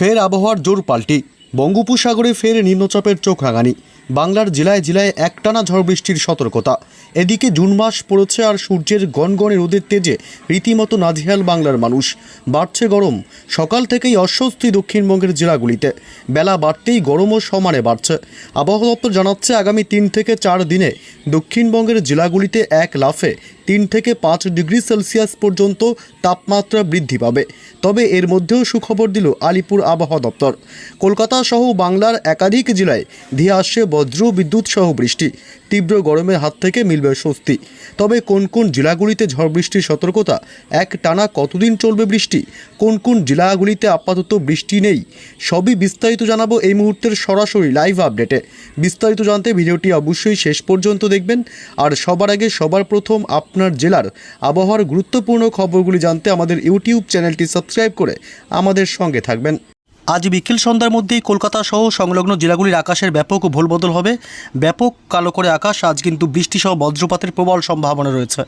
ফের আবহাওয়ার জোর পাল্টি। বঙ্গোপসাগরে ফের নিম্নচাপের চোখ রাঙানি। বাংলার জেলায় জেলায় একটানা ঝড় বৃষ্টির সতর্কতা। এদিকে জুন মাস পড়েছে আর সূর্যের গনগনে রোদের তেজে রীতিমতো নাজেহাল বাংলার মানুষ। বাড়ছে গরম। সকাল থেকেই অস্বস্তি দক্ষিণবঙ্গের জেলাগুলিতে। বেলা বাড়তেই গরমও সমানে বাড়ছে। আবহাওয়া দপ্তর জানাচ্ছে, আগামী তিন থেকে চার দিনে দক্ষিণবঙ্গের জেলাগুলিতে এক লাফে তিন থেকে পাঁচ ডিগ্রি সেলসিয়াস পর্যন্ত তাপমাত্রা বৃদ্ধি পাবে। তবে এর মধ্যেও সুখবর দিল আলিপুর আবহাওয়া দপ্তর। কলকাতা সহ বাংলার একাধিক জেলায় ধেয়ে আসছে বজ্র বিদ্যুৎ সহ বৃষ্টি। তীব্র গরমের হাত থেকে মিলবে স্বস্তি। তবে কোন কোন জেলাগুলিতে ঝড় বৃষ্টির সতর্কতা? এক টানা কতদিন চলবে বৃষ্টি? কোন কোন জেলাগুলিতে আপাতত বৃষ্টি নেই? সবই বিস্তারিত জানাব এই মুহূর্তের সরাসরি লাইভ আপডেটে। বিস্তারিত জানতে ভিডিওটি অবশ্যই শেষ পর্যন্ত দেখবেন। আর সবার আগে সবার প্রথম আপনার জেলার আবহাওয়ার গুরুত্বপূর্ণ খবরগুলি জানতে আমাদের ইউটিউব চ্যানেলটি সাবস্ক্রাইব করে আমাদের সঙ্গে থাকবেন। আজ বিকেল সন্ধ্যার মধ্যেই কলকাতা সহ সংলগ্ন জেলাগুলির আকাশের ব্যাপক ভোলবদল হবে। ব্যাপক কালো করে আকাশ, আজ কিন্তু বৃষ্টি সহ বজ্রপাতের প্রবল সম্ভাবনা রয়েছে।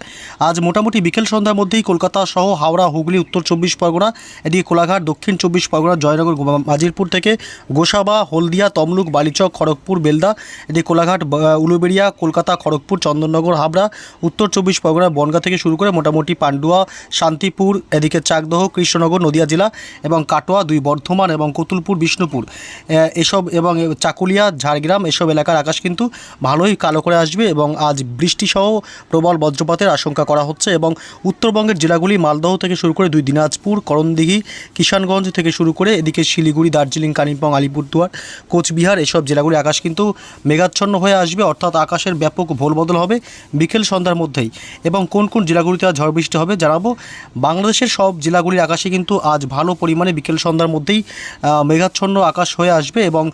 আজ মোটামুটি বিকেল সন্ধ্যার মধ্যেই কলকাতা সহ হাওড়া, হুগলি, উত্তর চব্বিশ পরগনা, এদিকে কোলাঘাট, দক্ষিণ চব্বিশ পরগনা, জয়নগর মাজিরপুর থেকে গোসাবা, হলদিয়া, তমলুক, বালিচক, খড়গপুর, বেলদা, এদিকে কোলাঘাট উলুবেড়িয়া, কলকাতা, খড়গপুর, চন্দননগর, হাবড়া, উত্তর চব্বিশ পরগনা, বনগা থেকে শুরু করে মোটামুটি পান্ডুয়া, শান্তিপুর, এদিকে চাকদহ, কৃষ্ণনগর, নদিয়া জেলা এবং কাটোয়া, দুই বর্ধমান এবং কতুলপুর, বিষ্ণুপুর। এসব এবং চাকুলিয়া, ঝাড়গ্রাম এসব এলাকার আকাশ কিন্তু ভালোই কালো করে আসবে এবং আজ বৃষ্টিসহ প্রবল বজ্রপাতের আশঙ্কা করা হচ্ছে এবং উত্তরবঙ্গের জেলাগুলি মালদহ থেকে শুরু করে দুই দিনাজপুর, করণদিঘি, কিষানগঞ্জ থেকে শুরু করে এদিকে শিলিগুড়ি, দার্জিলিং, কালিম্পং, আলিপুরদুয়ার, কোচবিহার এসব জেলাগুলি আকাশ কিন্তু মেঘাচ্ছন্ন হয়ে আসবে। অর্থাৎ আকাশের ব্যাপক ভোলবদল হবে বিকেল সন্ধ্যার মধ্যেই এবং কোন কোন জেলাগুলিতে আজ ঝড় বৃষ্টি হবে জানাব। বাংলাদেশের সব জেলাগুলির আকাশে কিন্তু আজ ভালো পরিমাণে বিকেল সন্ধ্যার মধ্যেই মেঘাচ্ছন্ন আকাশ হয়ে আসবে এবং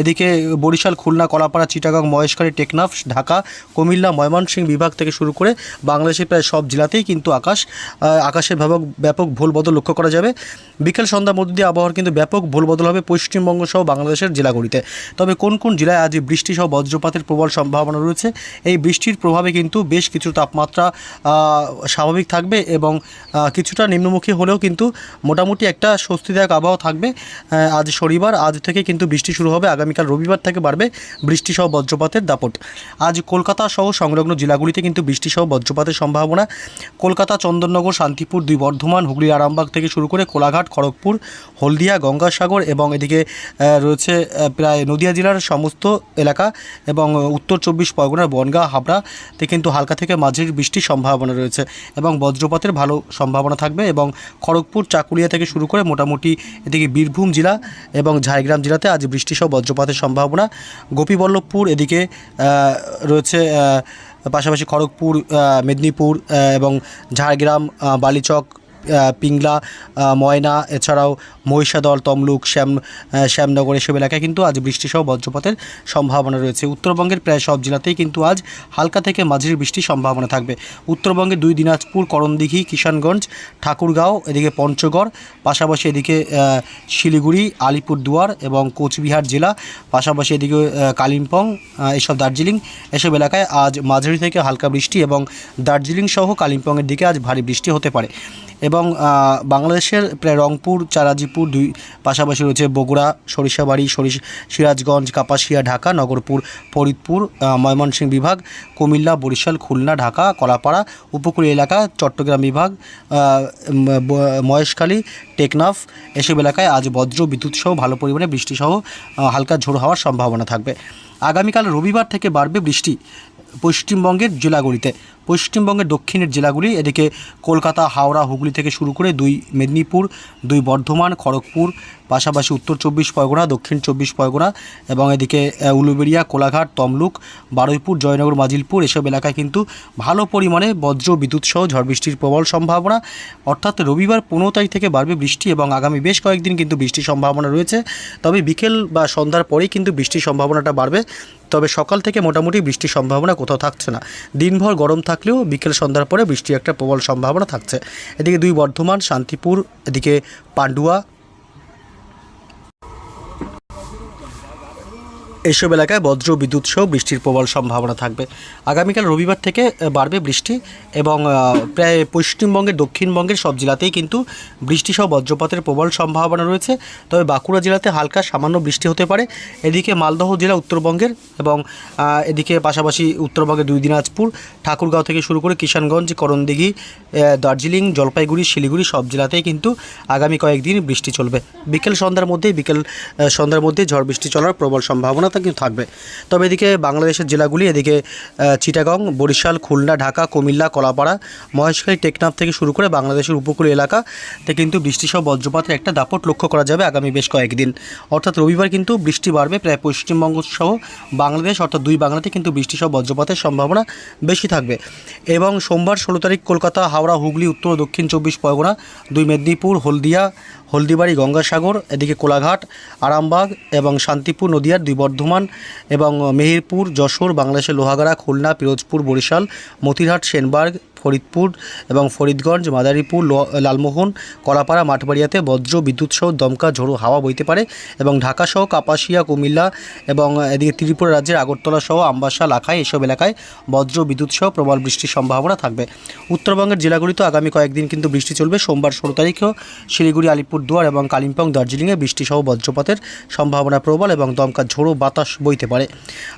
এদিকে বরিশাল, খুলনা, কলাপাড়া, চিটাগাং, মহেশখালী, টেকনাফ, ঢাকা, কুমিল্লা, ময়মনসিংহ বিভাগ থেকে শুরু করে বাংলাদেশের প্রায় সব জেলাতেই কিন্তু আকাশ আকাশের ব্যাপক ব্যাপক ভোলবদল লক্ষ্য করা যাবে। বিকেল সন্ধ্যার মধ্যে দিয়ে আবহাওয়ার কিন্তু ব্যাপক ভোলবদল হবে পশ্চিমবঙ্গ সহ বাংলাদেশের জেলাগুলিতে। তবে কোন কোন জেলায় আজ বৃষ্টি সহ বজ্রপাতের প্রবল সম্ভাবনা রয়েছে, এই বৃষ্টির প্রভাবে কিন্তু বেশ কিছু তাপমাত্রা স্বাভাবিক থাকবে এবং কিছুটা নিম্নমুখী হলেও কিন্তু মোটামুটি একটা স্বস্তিদায়ক আবহাওয়া থাকবে। আজ শনিবার, আজ থেকে কিন্তু বৃষ্টি শুরু হবে, আগামীকাল রবিবার থেকে বাড়বে বৃষ্টি সহ বজ্রপাতের দাপট। আজ কলকাতা সহ সংলগ্ন জেলাগুলিতে কিন্তু বৃষ্টি সহ বজ্রপাতের সম্ভাবনা। কলকাতা, চন্দননগর, শান্তিপুর, দুই বর্ধমান, হুগলি, আরামবাগ থেকে শুরু করে কোলাঘাট, খড়গপুর, হলদিয়া, গঙ্গাসাগর এবং এদিকে রয়েছে প্রায় নদিয়া জেলার সমস্ত এলাকা এবং উত্তর চব্বিশ পরগনার বনগাঁ হাবড়াতে কিন্তু হালকা থেকে মাঝের বৃষ্টির সম্ভাবনা রয়েছে এবং বজ্রপাতের ভালো সম্ভাবনা থাকবে এবং খড়গপুর, চাকুলিয়া থেকে শুরু করে মোটামুটি এদিকে বীরভূম জেলা এবং ঝাড়গ্রাম জেলাতে আজ বৃষ্টিসহ বজ্রপাতের সম্ভাবনা। গোপীবল্লভপুর এদিকে রয়েছে পাশাপাশি খড়গপুর মেদিনীপুর এবং ঝাড়গ্রাম বালিচক পিংলা ময়না, এছাড়াও মহিষাদল, তমলুক, শ্যাম শ্যামনগর এসব এলাকায় কিন্তু আজ বৃষ্টিসহ বজ্রপাতের সম্ভাবনা রয়েছে। উত্তরবঙ্গের প্রায় সব জেলাতেই কিন্তু আজ হালকা থেকে মাঝারি বৃষ্টির সম্ভাবনা থাকবে। উত্তরবঙ্গে দুই দিনাজপুর, করণদিঘি, কিষানগঞ্জ, ঠাকুরগাঁও, এদিকে পঞ্চগড়, পাশাপাশি এদিকে শিলিগুড়ি, আলিপুরদুয়ার এবং কোচবিহার জেলা, পাশাপাশি এদিকে কালিম্পং এসব দার্জিলিং এসব এলাকায় আজ মাঝারি থেকে হালকা বৃষ্টি এবং দার্জিলিং সহ কালিম্পংয়ের দিকে আজ ভারী বৃষ্টি হতে পারে। এবং বাংলাদেশের প্রায় রংপুর, চারাজিপুর দুই পাশাপাশি রয়েছে বগুড়া, সরিষাবাড়ি, সরিষ, সিরাজগঞ্জ, কাপাসিয়া, ঢাকা, নগরপুর, ফরিদপুর ময়মনসিংহ বিভাগ, কুমিল্লা, বরিশাল, খুলনা, ঢাকা, কলাপাড়া, উপকূলীয় এলাকা, চট্টগ্রাম বিভাগ মহেশখালী, টেকনাফ, এসব এলাকায় আজ বজ্র বিদ্যুৎ সহ ভালো পরিমাণে বৃষ্টি সহ হালকা ঝোড়ো হওয়ার সম্ভাবনা থাকবে। আগামীকাল রবিবার থেকে বাড়বে বৃষ্টি, পশ্চিমবঙ্গের জেলাগুলিতে। পশ্চিমবঙ্গের দক্ষিণের জেলাগুলি, এদিকে কলকাতা, হাওড়া, হুগলি থেকে শুরু করে দুই মেদিনীপুর, দুই বর্ধমান, খড়গপুর, পাশাপাশি উত্তর চব্বিশ পরগনা, দক্ষিণ চব্বিশ পরগনা এবং এদিকে উলুবেড়িয়া, কোলাঘাট, তমলুক, বারুইপুর, জয়নগর, মাজিলপুর এসব এলাকায় কিন্তু ভালো পরিমাণে বজ্র বিদ্যুৎ সহ ঝড় বৃষ্টির প্রবল সম্ভাবনা। অর্থাৎ রবিবার পনেরো তারিখ থেকে বাড়বে বৃষ্টি এবং আগামী বেশ কয়েকদিন কিন্তু বৃষ্টির সম্ভাবনা রয়েছে। তবে বিকেল বা সন্ধ্যার পরেই কিন্তু বৃষ্টির সম্ভাবনাটা বাড়বে। তবে সকাল থেকে মোটামুটি বৃষ্টির সম্ভাবনা কোথাও থাকছে না। দিনভর গরম থাকলেও বিকেল সন্ধ্যার পরে বৃষ্টির একটা প্রবল সম্ভাবনা থাকছে। এদিকে দুই বর্ধমান, শান্তিপুর, এদিকে পান্ডুয়া এইসব এলাকায় বজ্র বিদ্যুৎ সহ বৃষ্টির প্রবল সম্ভাবনা থাকবে। আগামীকাল রবিবার থেকে বাড়বে বৃষ্টি এবং প্রায় পশ্চিমবঙ্গের, দক্ষিণবঙ্গের সব জেলাতেই কিন্তু বৃষ্টি সহ বজ্রপাতের প্রবল সম্ভাবনা রয়েছে। তবে বাঁকুড়া জেলাতে হালকা সামান্য বৃষ্টি হতে পারে। এদিকে মালদহ জেলা উত্তরবঙ্গের এবং এদিকে পাশাপাশি উত্তরবঙ্গের দুই দিনাজপুর, ঠাকুরগাঁও থেকে শুরু করে কিষানগঞ্জ, করণদিঘি দার্জিলিং, জলপাইগুড়ি, শিলিগুড়ি সব জেলাতেই কিন্তু আগামী কয়েকদিন বৃষ্টি চলবে। বিকেল সন্ধ্যার মধ্যে বিকেল সন্ধ্যার মধ্যে ঝড় বৃষ্টি চলার প্রবল সম্ভাবনা তা কিন্তু থাকবে। তবে এদিকে বাংলাদেশের জেলাগুলি, এদিকে চিটাগং, বরিশাল, খুলনা, ঢাকা, কুমিল্লা, কলাপাড়া, মহেশখালী, টেকনাফ থেকে শুরু করে বাংলাদেশের উপকূলীয় এলাকাতে কিন্তু বৃষ্টিসহ বজ্রপাতের একটা দাপট লক্ষ্য করা যাবে আগামী বেশ কয়েকদিন। অর্থাৎ রবিবার কিন্তু বৃষ্টি বাড়বে, প্রায় পশ্চিমবঙ্গ সহ বাংলাদেশ, অর্থাৎ দুই বাংলাতে কিন্তু বৃষ্টিসহ বজ্রপাতের সম্ভাবনা বেশি থাকবে। এবং সোমবার ষোলো তারিখ কলকাতা, হাওড়া, হুগলি, উত্তর দক্ষিণ চব্বিশ পরগনা, দুই মেদিনীপুর, হলদিয়া হলদিবাড়ি, গঙ্গাসাগর, এদিকে কোলাঘাট, আরামবাগ এবং শান্তিপুর, নদিয়ার দুই বর্ধমান এবং মেহেরপুর, যশোর, বাংলাদেশের লোহাগাড়া, খুলনা, পিরোজপুর, বরিশাল, মতিরহাট, সেনবার্গ ফরিদপুর এবং ফরিদগঞ্জ, মাদারীপুর লালমোহন, কলাপাড়া, মাঠবাড়িয়াতে বজ্র, বিদ্যুৎ সহ দমকা ঝোড়ো হাওয়া বইতে পারে এবং ঢাকা সহ কাপাসিয়া, কুমিল্লা এবং এদিকে ত্রিপুরা রাজ্যের আগরতলা সহ আমবাসা, লাখাই এসব এলাকায় বজ্র, বিদ্যুৎ সহ প্রবল বৃষ্টির সম্ভাবনা থাকবে। উত্তরবঙ্গের জেলাগুলিতে আগামী কয়েকদিন কিন্তু বৃষ্টি চলবে। সোমবার ষোলো তারিখেও শিলিগুড়ি, আলিপুরদুয়ার এবং কালিম্পং, দার্জিলিংয়ে বৃষ্টি সহ বজ্রপাতের সম্ভাবনা প্রবল এবং দমকা ঝোড়ো বাতাস বইতে পারে।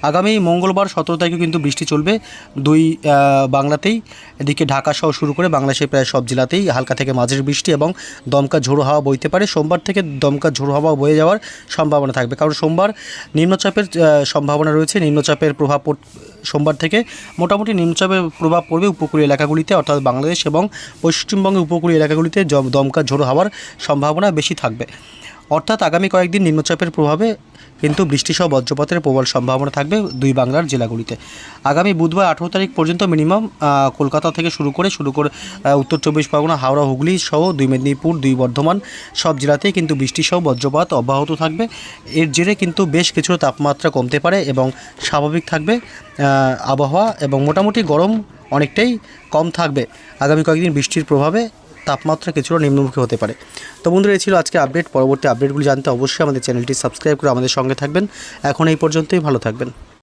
আগামী মঙ্গলবার সতেরো তারিখে কিন্তু বৃষ্টি চলবে। দুই বাংলাতেই। এদিকে ঢাকা সহ শুরু করে বাংলাদেশের প্রায় সব জেলাতেই হালকা থেকে মাঝের বৃষ্টি এবং দমকা ঝোড়ো হাওয়া বইতে পারে। সোমবার থেকে দমকা ঝোড়ো হাওয়া বয়ে যাওয়ার সম্ভাবনা থাকবে। কারণ সোমবার নিম্নচাপের সম্ভাবনা রয়েছে। নিম্নচাপের প্রভাব সোমবার থেকে মোটামুটি নিম্নচাপের প্রভাব পড়বে উপকূলীয় এলাকাগুলিতে, অর্থাৎ বাংলাদেশ এবং পশ্চিমবঙ্গের উপকূলীয় এলাকাগুলিতে দমকা ঝোড়ো হওয়ার সম্ভাবনা বেশি থাকবে। অর্থাৎ আগামী কয়েকদিন নিম্নচাপের প্রভাবে কিন্তু বৃষ্টিসহ বজ্রপাতের প্রবল সম্ভাবনা থাকবে দুই বাংলার জেলাগুলিতে। আগামী বুধবার আঠেরো তারিখ পর্যন্ত মিনিমাম কলকাতা থেকে শুরু করে শুরু করে উত্তর চব্বিশ পরগনা, হাওড়া, হুগলি সহ দুই মেদিনীপুর, দুই বর্ধমান সব জেলাতেই কিন্তু বৃষ্টিসহ বজ্রপাত অব্যাহত থাকবে। এর জেরে কিন্তু বেশ কিছু তাপমাত্রা কমতে পারে এবং স্বাভাবিক থাকবে আবহাওয়া এবং মোটামুটি গরম অনেকটাই কম থাকবে। আগামী কয়েকদিন বৃষ্টির প্রভাবে তাপমাত্রা কিছুটা নিম্নমুখী হতে পারে। তো বন্ধুরা, এই ছিল আজকে আপডেট। পরবর্তী আপডেটগুলি জানতে অবশ্যই আমাদের চ্যানেলটি সাবস্ক্রাইব করে আমাদের সঙ্গে থাকবেন। এখন এই পর্যন্তই, ভালো থাকবেন।